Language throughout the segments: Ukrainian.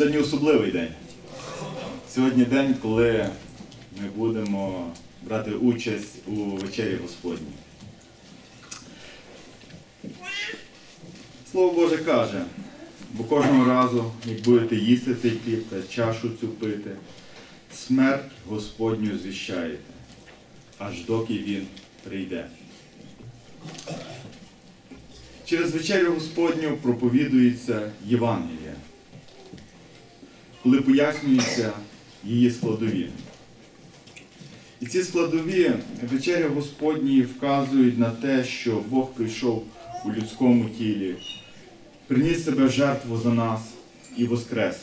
Сьогодні особливий день. Сьогодні день, коли ми будемо брати участь у вечері Господній. Слово Боже каже, бо кожного разу, як будете їсти цей хліб та чашу цю пити, смерть Господню звіщаєте, аж доки Він прийде. Через вечерю Господню проповідується Євангелія, коли пояснюються її складові. І ці складові вечері Господні вказують на те, що Бог прийшов у людському тілі, приніс себе в жертву за нас і воскрес.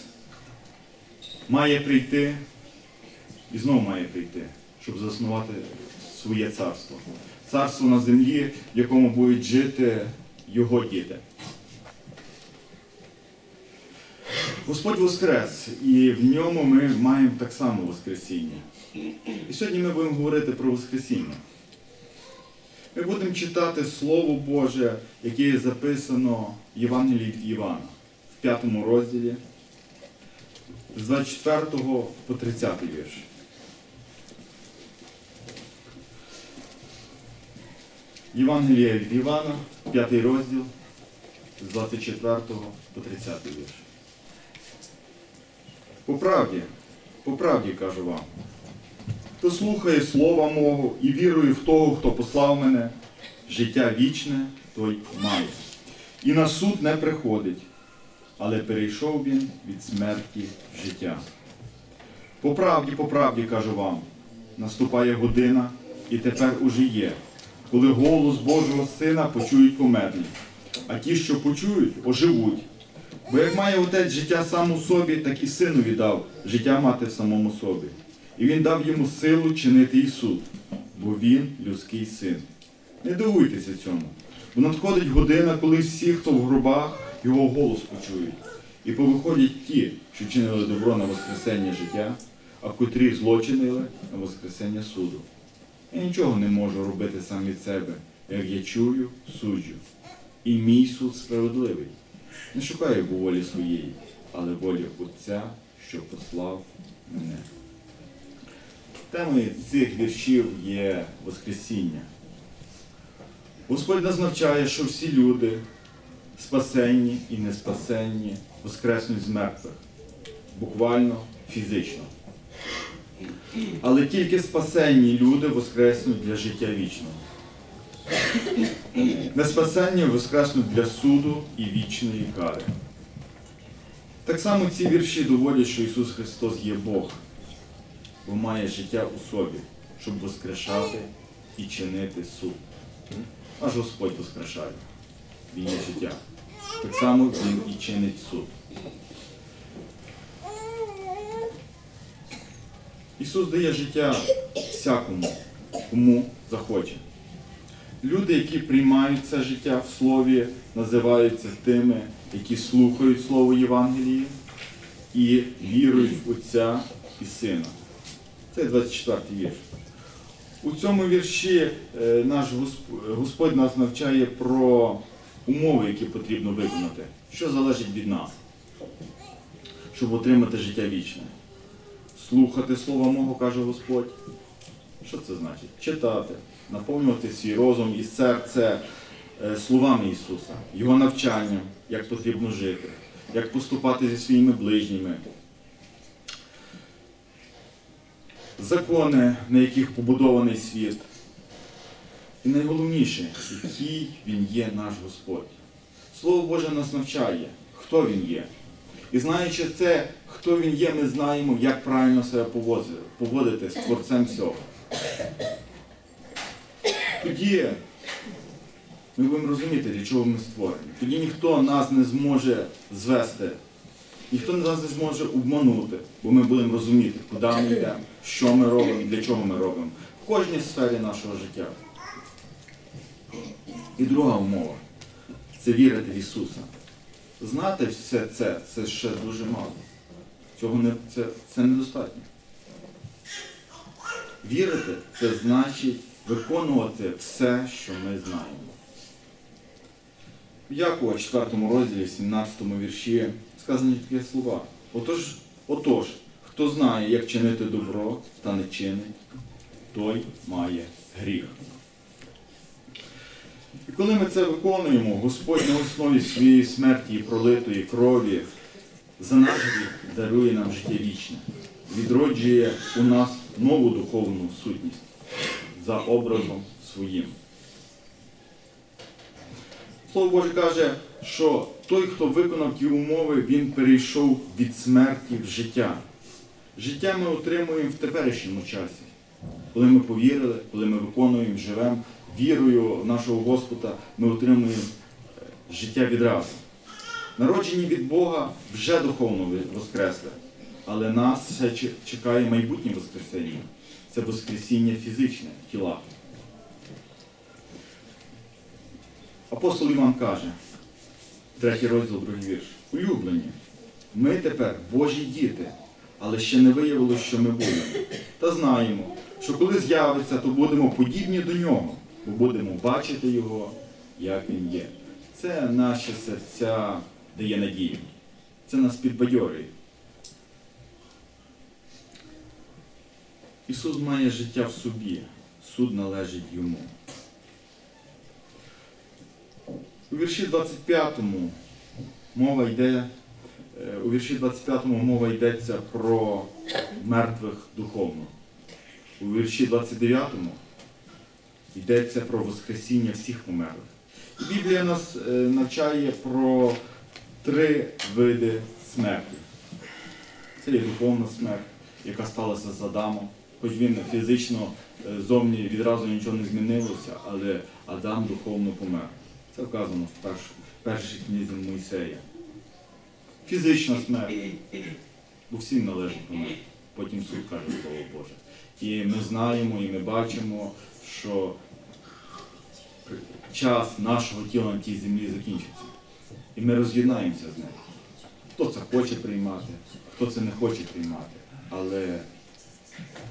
Має прийти і знову має прийти, щоб заснувати своє царство. Царство на землі, в якому будуть жити його діти. Господь Воскрес, і в ньому ми маємо так само Воскресіння. І сьогодні ми будемо говорити про Воскресіння. Ми будемо читати Слово Боже, яке записано в Євангелії від Івана в п'ятому розділі з 24 по 30 вірш. Євангелія від Івана, 5 розділ, з 24 по 30 вірш. По правді, по правді кажу вам, хто слухає слова мого і вірує в того, хто послав мене, життя вічне той має. І на суд не приходить, але перейшов він від смерті в життя. По правді, по правді кажу вам, наступає година, і тепер уже є, коли голос Божого Сина почують померлі, а ті, що почують, оживуть. Бо як має отець життя сам у собі, так і синові дав життя мати в самому собі. І він дав йому силу чинити і суд, бо він людський син. Не дивуйтеся цьому, бо надходить година, коли всі, хто в гробах, його голос почують. І повиходять ті, що чинили добро на Воскресення життя, а котрі злочинили на Воскресення суду. Я нічого не можу робити сам від себе, як я чую, суджу. І мій суд справедливий. Не шукаю бо волі своєї, але волі Отця, що послав мене. Темою цих віршів є Воскресіння. Господь нас навчає, що всі люди, спасенні і не спасенні, воскреснуть з мертвих, буквально фізично. Але тільки спасенні люди воскреснуть для життя вічного. Неспасенні воскреснуть для суду і вічної кари. Так само ці вірші доводять, що Ісус Христос є Бог, бо має життя у собі, щоб воскрешати і чинити суд. Аж Господь воскрешає. Він є життя. Так само Він і чинить суд. Ісус дає життя всякому, кому захоче. Люди, які приймають це життя в Слові, називаються тими, які слухають Слово Євангелії і вірують в Отця і Сина. Це 24 вірш. У цьому вірші е, наш Господь нас навчає про умови, які потрібно виконати, що залежить від нас, щоб отримати життя вічне. Слухати Слова мого, каже Господь. Що це значить? Читати, наповнювати свій розум і серце е, словами Ісуса, Його навчанням, як потрібно жити, як поступати зі своїми ближніми. Закони, на яких побудований світ. І найголовніше, який Він є наш Господь. Слово Боже нас навчає, хто Він є. І знаючи це, хто він є, ми знаємо, як правильно себе поводити з творцем всього. Тоді ми будемо розуміти, для чого ми створені. Тоді ніхто нас не зможе звести, ніхто нас не зможе обманути, бо ми будемо розуміти, куди ми йдемо, що ми робимо, для чого ми робимо. В кожній сфері нашого життя. І друга умова це вірити в Ісуса. Знати все це, це ще дуже мало. Цього не, це, це недостатньо. Вірити це значить виконувати все, що ми знаємо. В Якова 4 розділі, 17 вірші сказані такі слова. Отож, отож, хто знає, як чинити добро та не чинить, той має гріх. І коли ми це виконуємо, Господь на основі своєї смерті і пролитої крові за наш гріх дарує нам життя вічне, відроджує у нас нову духовну сутність за образом своїм. Слово Боже каже, що той, хто виконав ті умови, він перейшов від смерті в життя. Життя ми отримуємо в теперішньому часі. Коли ми повірили, коли ми виконуємо, живемо вірою нашого Господа, ми отримуємо е, життя відразу. Народжені від Бога вже духовно воскресли, але нас ще чекає майбутнє Воскресіння. Це Воскресіння фізичне в тілах. Апостол Іван каже, третій розділ, другий вірш. Улюблені, ми тепер Божі діти, але ще не виявилося, що ми будемо. Та знаємо, що коли з'явиться, то будемо подібні до нього, бо будемо бачити його, як він є. Це наші серця дає надію. Це нас підбадьорює. Ісус має життя в собі, суд належить йому. У вірші 25 мова йде, е, у вірші 25 мова йдеться про мертвих духовно. У вірші 29 йдеться про Воскресіння всіх померлих. І Біблія нас е, навчає про три види смерті. Це є духовна смерть, яка сталася з Адамом. Хоч він фізично е, зовні відразу нічого не змінилося, але Адам духовно помер. Це вказано в перш, першій книзі Мойсея. Фізична смерть, бо всім належить померти. Потім суд каже Слово Боже. І ми знаємо, і ми бачимо, що час нашого тіла на тій землі закінчиться. І ми роз'єднаємося з ним. Хто це хоче приймати, хто це не хоче приймати. Але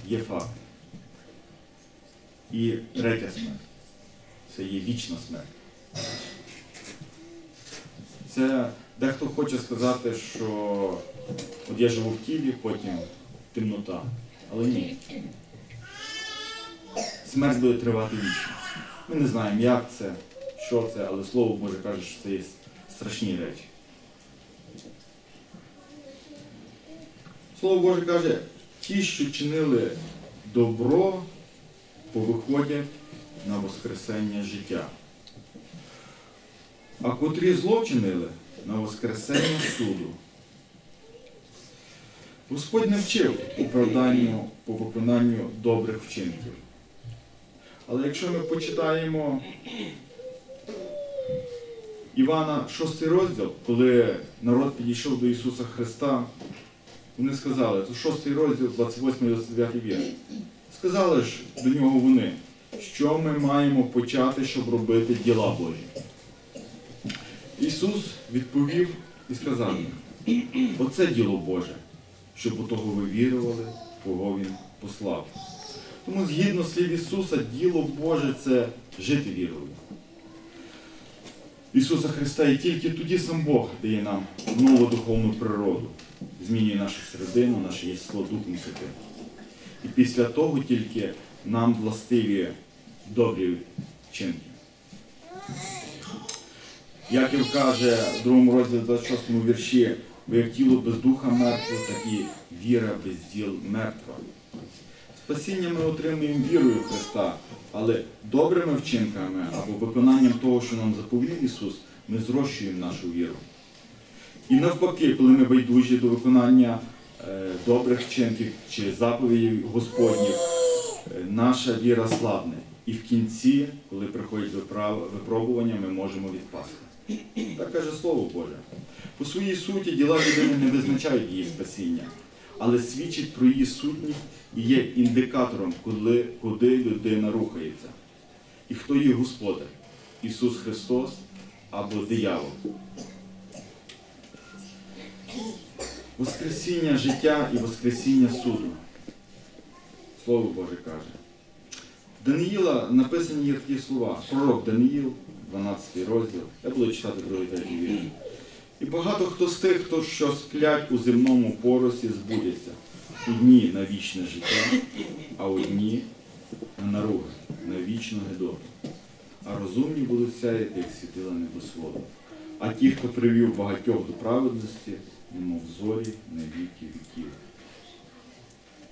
є факт. І третя смерть. Це є вічна смерть. Це дехто хоче сказати, що от я живу в тілі, потім темнота. Але ні. Смерть буде тривати вічно. Ми не знаємо, як це, що це, але Слово Боже каже, що це є страшні речі. Слово Боже каже, ті, що чинили добро, повиходять на Воскресення життя. А котрі зло чинили на Воскресення суду. Господь не вчив оправданню по виконанню добрих вчинків. Але якщо ми почитаємо Івана 6 розділ, коли народ підійшов до Ісуса Христа, вони сказали, це 6 розділ, 28-29 вірш. Сказали ж до нього вони, що ми маємо почати, щоб робити діла Божі. Ісус відповів і сказав їм, оце діло Боже, щоб у того ви вірували, кого Він послав. Тому згідно слів Ісуса, діло Боже це жити вірою. Ісуса Христа і тільки тоді сам Бог дає нам нову духовну природу, змінює нашу середину, наше єство Духом Святим. І після того тільки нам властиві добрі вчинки. Яків каже в другому розділі 26 вірші, ви як тіло без духа мертве, так і віра без діл мертва. Спасіння ми отримуємо вірою в Христа, але добрими вчинками або виконанням того, що нам заповів Ісус, ми зрощуємо нашу віру. І навпаки, коли ми байдужі до виконання е, добрих вчинків чи заповідей Господніх, е, наша віра слабне. І в кінці, коли приходять випробування, ми можемо відпасти. Так каже Слово Боже. По своїй суті діла людини не визначають її спасіння, але свідчать про її сутність і є індикатором, коли, куди людина рухається. І хто є Господар? Ісус Христос або диявол. Воскресіння життя і Воскресіння суду. Слово Боже каже. Даниїла написані є такі слова. Пророк Даниїл, 12 розділ. Я буду читати другий третій вірш. І багато хто з тих, хто що сплять у земному поросі, збудяться. Одні на вічне життя, а одні на наруги, на вічну гидоту. А розумні будуть сяяти, як світила небосводу. А ті, хто привів багатьох до праведності, немов зорі на віки віків.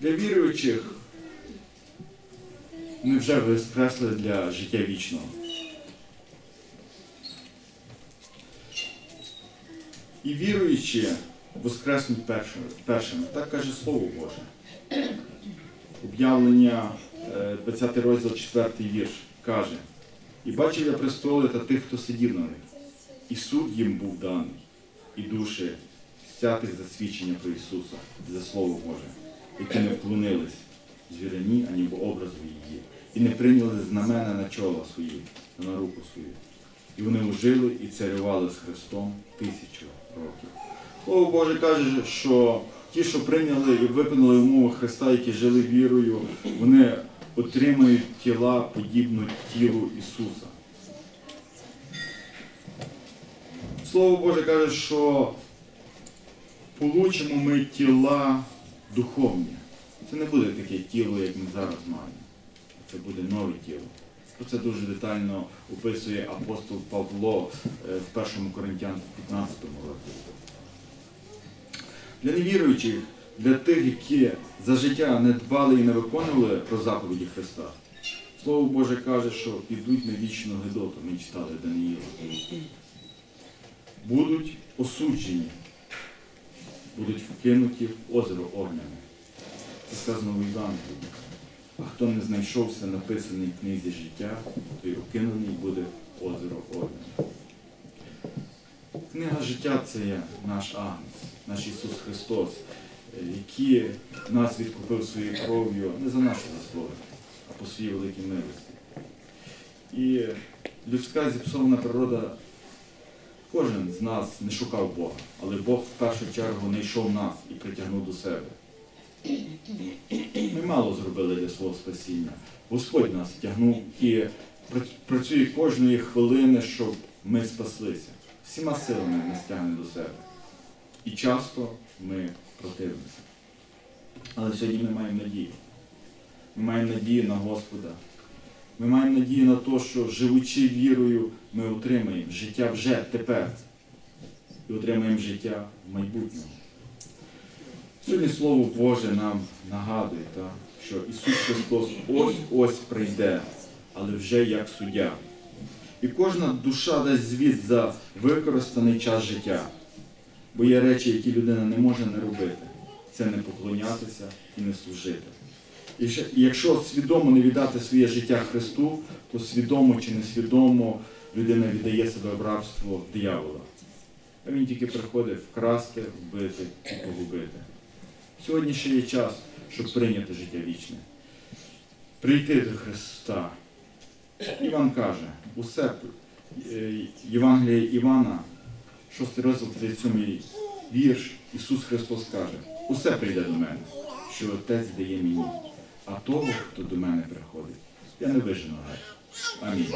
Для віруючих ми вже воскресли для життя вічного. І віруючі воскреснуть першими. Так каже Слово Боже. Об'явлення, е, 20 розділ, 4 вірш, каже, і бачив я престоли та тих, хто сидів на них, і суд їм був даний, і душі стятих за свідчення про Ісуса, за Слово Боже, які не вклонились звірині, ані образу її, і не прийняли знамена на чола свої, на руку свою. І вони ожили і царювали з Христом тисячу років. Слово Боже каже, що ті, що прийняли і виконали умови Христа, які жили вірою, вони отримають тіла подібно тілу Ісуса. Слово Боже каже, що получимо ми тіла духовні. Це не буде таке тіло, як ми зараз маємо. Це буде нове тіло. Це дуже детально описує апостол Павло е, в 1 Коринтян 15 році. Для невіруючих, для тих, які за життя не дбали і не виконували про заповіді Христа, Слово Боже каже, що підуть на вічну Гедоту, ми читали Даниїла. Будуть осуджені, будуть вкинуті в озеро огняне. Це сказано в Євангелії. А хто не знайшовся написаний в книзі життя, той окинений буде в озеро огняне. Книга життя це є наш агнець, наш Ісус Христос, який нас відкупив своєю кров'ю не за наші заслуги, а по своїй великій милості. І людська зіпсована природа, кожен з нас не шукав Бога, але Бог в першу чергу не йшов нас і притягнув до себе. Ми мало зробили для свого спасіння. Господь нас тягнув і працює кожної хвилини, щоб ми спаслися. Всіма силами нас тягне до себе. І часто ми противимося. Але сьогодні ми маємо надію. Ми маємо надію на Господа. Ми маємо надію на те, що живучи вірою, ми отримаємо життя вже тепер. І отримаємо життя в майбутньому. Сьогодні Слово Боже нам нагадує, так, що Ісус Христос ось-ось прийде, але вже як суддя. І кожна душа дасть звіт за використаний час життя. Бо є речі, які людина не може не робити. Це не поклонятися і не служити. Якщо свідомо не віддати своє життя Христу, то свідомо чи несвідомо людина віддає себе в рабство диявола. А він тільки приходить вкрасти, вбити і погубити. Сьогодні ще є час, щоб прийняти життя вічне. Прийти до Христа. Іван каже, усе е, Євангелія Івана, 6 розділ 37 вірш, Ісус Христос каже, усе прийде до мене, що Отець дає мені, а того, хто до мене приходить, я не вижену геть. Амінь.